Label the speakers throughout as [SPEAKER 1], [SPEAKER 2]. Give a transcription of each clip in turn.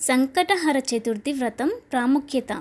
[SPEAKER 1] సంకటహర చతుర్థి వ్రతం ప్రాముఖ్యత.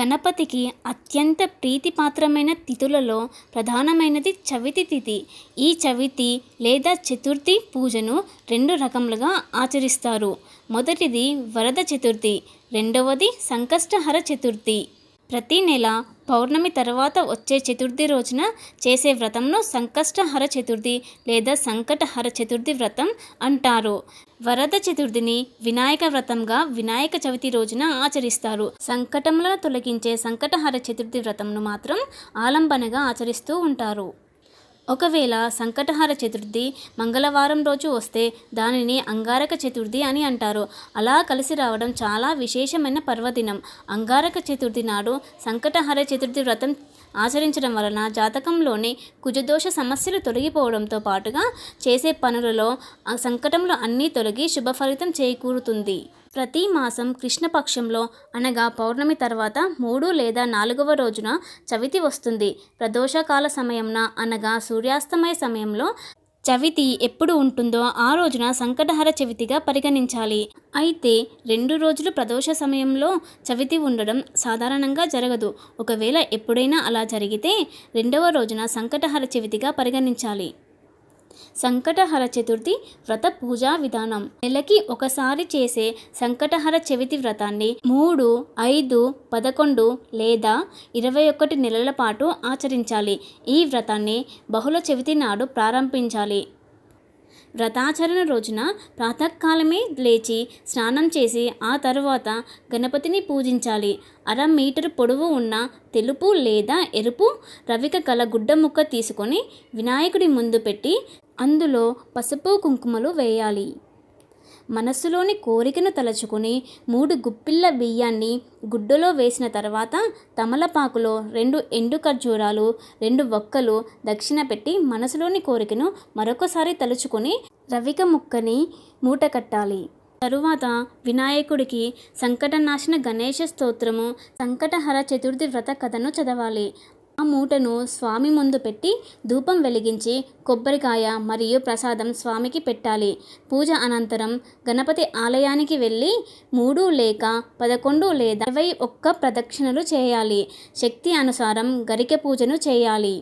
[SPEAKER 1] గణపతికి అత్యంత ప్రీతిపాత్రమైన తిథులలో ప్రధానమైనది చవితి తిథి. ఈ చవితి లేదా చతుర్థి పూజను రెండు రకములుగా ఆచరిస్తారు. మొదటిది వరద చతుర్థి రెండవది సంకష్టహర చతుర్థి. ప్రతి నెల పౌర్ణమి తర్వాత వచ్చే చతుర్థి రోజున చేసే వ్రతంను సంకష్టహర చతుర్థి లేదా సంకటహర చతుర్థి వ్రతం అంటారు. వరద చతుర్థిని వినాయక వ్రతంగా వినాయక చవితి రోజున ఆచరిస్తారు. సంకటములను తొలగించే సంకటహర చతుర్థి వ్రతంను మాత్రం ఆలంబనగా ఆచరిస్తూ ఉంటారు. ఒకవేళ సంకటహర చతుర్థి మంగళవారం రోజు వస్తే దానిని అంగారక చతుర్థి అని అంటారు. అలా కలిసి రావడం చాలా విశేషమైన పర్వదినం. అంగారక చతుర్థి నాడు సంకటహర చతుర్థి వ్రతం ఆచరించడం వలన జాతకంలోని కుజదోష సమస్యలు తొలగిపోవడంతో పాటుగా చేసే పనులలో సంకటంలో అన్నీ తొలగి శుభ ఫలితం చేకూరుతుంది. ప్రతి మాసం కృష్ణపక్షంలో అనగా పౌర్ణమి తర్వాత మూడు లేదా నాలుగవ రోజున చవితి వస్తుంది. ప్రదోషకాల సమయంన అనగా సూర్యాస్తమయ సమయంలో చవితి ఎప్పుడు ఉంటుందో ఆ రోజున సంకటహర చవితిగా పరిగణించాలి. అయితే రెండు రోజులు ప్రదోష సమయంలో చవితి ఉండడం సాధారణంగా జరగదు. ఒకవేళ ఎప్పుడైనా అలా జరిగితే రెండవ రోజున సంకటహర చవితిగా పరిగణించాలి. సంకటహర చతుర్థి వ్రత పూజా విధానం. నెలకి ఒకసారి చేసే సంకటహర చవితి వ్రతాన్ని మూడు ఐదు పదకొండు లేదా ఇరవై ఒకటి నెలల పాటు ఆచరించాలి. ఈ వ్రతాన్ని బహుళ చవితి నాడు ప్రారంభించాలి. వ్రతాచరణ రోజున ప్రాతకాలమే లేచి స్నానం చేసి ఆ తరువాత గణపతిని పూజించాలి. అర మీటరు పొడవు ఉన్న తెలుపు లేదా ఎరుపు రవిక గల గుడ్డ ముక్క తీసుకొని వినాయకుడి ముందు పెట్టి అందులో పసుపు కుంకుమలు వేయాలి. మనస్సులోని కోరికను తలుచుకుని మూడు గుప్పిళ్ళ బియ్యాన్ని గుడ్డలో వేసిన తర్వాత తమలపాకులో రెండు ఎండు ఖర్జూరాలు రెండు వక్కలు దక్షిణ పెట్టి మనసులోని కోరికను మరొకసారి తలుచుకొని రవిక ముక్కని మూట కట్టాలి. తరువాత వినాయకుడికి సంకటనాశన గణేష స్తోత్రము సంకటహర చతుర్థి వ్రత కథను చదవాలి. ఆ మూటను స్వామి ముందు పెట్టి ధూపం వెలిగించి కొబ్బరికాయ మరియు ప్రసాదం స్వామికి పెట్టాలి. పూజ అనంతరం గణపతి ఆలయానికి వెళ్ళి మూడు లేక పదకొండు లేదా ఇరవై ఒక్క ప్రదక్షిణలు చేయాలి. శక్తి అనుసారం గరిక పూజను చేయాలి.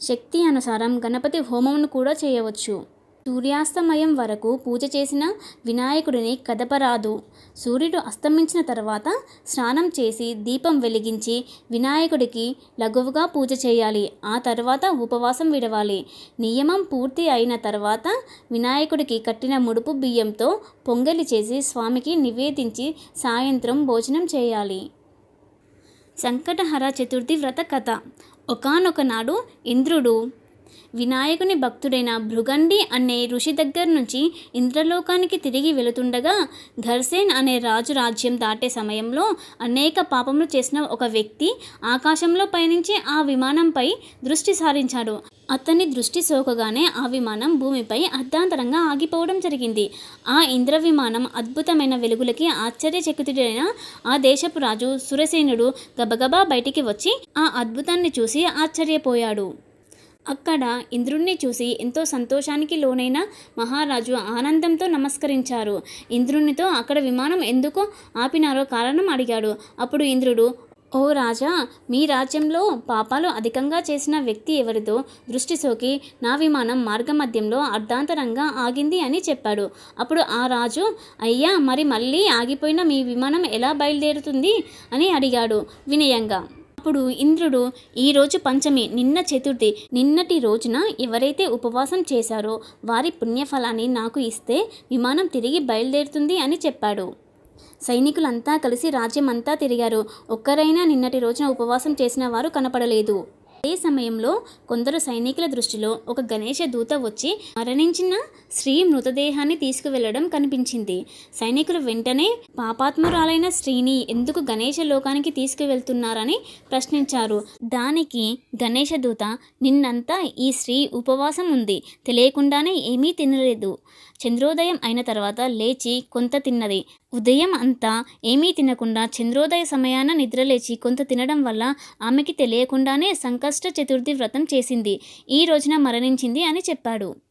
[SPEAKER 1] శక్తి అనుసారం గణపతి హోమమును కూడా చేయవచ్చు. సూర్యాస్తమయం వరకు పూజ చేసిన వినాయకుడిని కదపరాదు. సూర్యుడు అస్తమించిన తర్వాత స్నానం చేసి దీపం వెలిగించి వినాయకుడికి లఘువుగా పూజ చేయాలి. ఆ తర్వాత ఉపవాసం విడవాలి. నియమం పూర్తి అయిన తర్వాత వినాయకుడికి కట్టిన ముడుపు బియ్యంతో పొంగలి చేసి స్వామికి నివేదించి సాయంత్రం భోజనం చేయాలి. సంకటహర చతుర్థి వ్రత కథ. ఒకనొక నాడు ఇంద్రుడు వినాయకుని భక్తుడైన భృగండి అనే ఋషి దగ్గర నుంచి ఇంద్రలోకానికి తిరిగి వెళుతుండగా ఘర్సేన్ అనే రాజు రాజ్యం దాటే సమయంలో అనేక పాపములు చేసిన ఒక వ్యక్తి ఆకాశంలో పయనించి ఆ విమానంపై దృష్టి సారించాడు. అతని దృష్టి సోకగానే ఆ విమానం భూమిపై అర్ధాంతరంగా ఆగిపోవడం జరిగింది. ఆ ఇంద్ర విమానం అద్భుతమైన వెలుగులకి ఆశ్చర్యచకితుడైన ఆ దేశపు రాజు సురసేనుడు గబగబా బయటికి వచ్చి ఆ అద్భుతాన్ని చూసి ఆశ్చర్యపోయాడు. అక్కడ ఇంద్రుణ్ణి చూసి ఎంతో సంతోషానికి లోనైన మహారాజు ఆనందంతో నమస్కరించారు. ఇంద్రునితో అక్కడ విమానం ఎందుకు ఆపినారో కారణం అడిగాడు. అప్పుడు ఇంద్రుడు ఓ రాజా మీ రాజ్యంలో పాపాలు అధికంగా చేసిన వ్యక్తి ఎవరిదో దృష్టి సోకి నా విమానం మార్గమధ్యంలో అర్ధాంతరంగా ఆగింది అని చెప్పాడు. అప్పుడు ఆ రాజు అయ్యా మరి మళ్ళీ ఆగిపోయిన మీ విమానం ఎలా బయలుదేరుతుంది అని అడిగాడు వినయంగా. అప్పుడు ఇంద్రుడు ఈరోజు పంచమి నిన్న చతుర్థి నిన్నటి రోజున ఎవరైతే ఉపవాసం చేశారో వారి పుణ్యఫలాన్ని నాకు ఇస్తే విమానం తిరిగి బయలుదేరుతుంది అని చెప్పాడు. సైనికులంతా కలిసి రాజ్యమంతా తిరిగారు. ఒక్కరైనా నిన్నటి రోజున ఉపవాసం చేసిన వారు కనపడలేదు. అదే సమయంలో కొందరు సైనికుల దృష్టిలో ఒక గణేష దూత వచ్చి మరణించిన స్త్రీ మృతదేహాన్ని తీసుకువెళ్ళడం కనిపించింది. సైనికులు వెంటనే పాపాత్మురాలైన స్త్రీని ఎందుకు గణేష లోకానికి తీసుకువెళ్తున్నారని ప్రశ్నించారు. దానికి గణేష దూత నిన్నంతా ఈ స్త్రీ ఉపవాసం ఉంది. తెలియకుండానే ఏమీ తినలేదు. చంద్రోదయం అయిన తర్వాత లేచి కొంత తిన్నది. ఉదయం అంతా ఏమీ తినకుండా చంద్రోదయ సమయాన నిద్రలేచి కొంత తినడం వల్ల ఆమెకి తెలియకుండానే సంకష్ట చతుర్థి వ్రతం చేసింది. ఈ రోజున మరణించింది అని చెప్పాడు.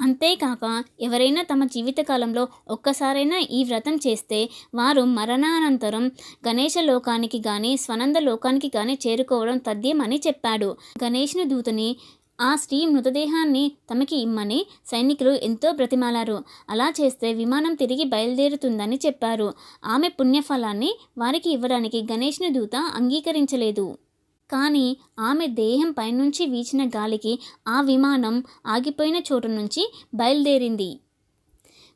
[SPEAKER 1] అంతేకాక ఎవరైనా తమ జీవితకాలంలో ఒక్కసారైనా ఈ వ్రతం చేస్తే వారు మరణానంతరం గణేష లోకానికి కానీ స్వనంద లోకానికి కానీ చేరుకోవడం తథ్యమని చెప్పాడు. గణేష్ని దూతని ఆ స్త్రీ మృతదేహాన్ని తమకి ఇమ్మని సైనికులు ఎంతో బ్రతిమాలారు. అలా చేస్తే విమానం తిరిగి బయలుదేరుతుందని చెప్పారు. ఆమె పుణ్యఫలాన్ని వారికి ఇవ్వడానికి గణేష్ని దూత అంగీకరించలేదు. కానీ ఆమె దేహం పైనుంచి వీచిన గాలికి ఆ విమానం ఆగిపోయిన చోటు నుంచి బయలుదేరింది.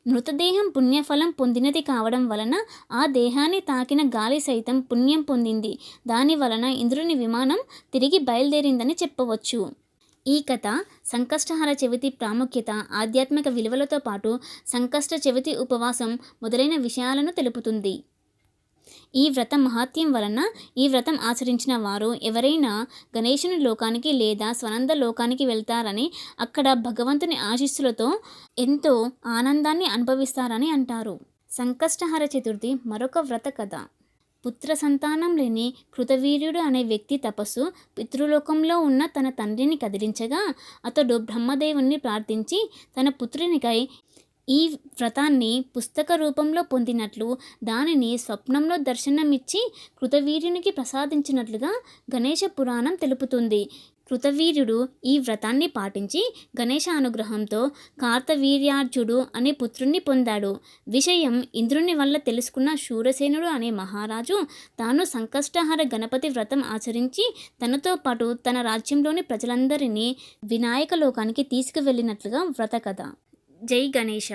[SPEAKER 1] మృతదేహం పుణ్యఫలం పొందినది కావడం వలన ఆ దేహాన్ని తాకిన గాలి సైతం పుణ్యం పొందింది. దాని వలన ఇంద్రుని విమానం తిరిగి బయలుదేరిందని చెప్పవచ్చు. ఈ కథ సంకష్టహర చవితి ప్రాముఖ్యత ఆధ్యాత్మిక విలువలతో పాటు సంకష్ట చవితి ఉపవాసం మొదలైన విషయాలను తెలుపుతుంది. ఈ వ్రతం మహాత్యం వలన ఈ వ్రతం ఆచరించిన వారు ఎవరైనా గణేశుని లోకానికి లేదా స్వనంద లోకానికి వెళ్తారని అక్కడ భగవంతుని ఆశీస్సులతో ఎంతో ఆనందాన్ని అనుభవిస్తారని అంటారు. సంకష్టహర చతుర్థి మరొక వ్రత కథ. పుత్ర సంతానం లేని కృతవీర్యుడు అనే వ్యక్తి తపస్సు పితృలోకంలో ఉన్న తన తండ్రిని కదిలించగా అతడు బ్రహ్మదేవుణ్ణి ప్రార్థించి తన పుత్రునికై ఈ వ్రతాన్ని పుస్తక రూపంలో పొందినట్లు దానిని స్వప్నంలో దర్శనమిచ్చి కృతవీర్యునికి ప్రసాదించినట్లుగా గణేష పురాణం తెలుపుతుంది. కృతవీర్యుడు ఈ వ్రతాన్ని పాటించి గణేష అనుగ్రహంతో కార్తవీర్యార్జుడు అనే పుత్రుణ్ణి పొందాడు. విషయం ఇంద్రుని వల్ల తెలుసుకున్న శూరసేనుడు అనే మహారాజు తాను సంకష్టహార గణపతి వ్రతం ఆచరించి తనతో పాటు తన రాజ్యంలోని ప్రజలందరినీ వినాయక లోకానికి తీసుకువెళ్ళినట్లుగా వ్రత కథ జై గణేష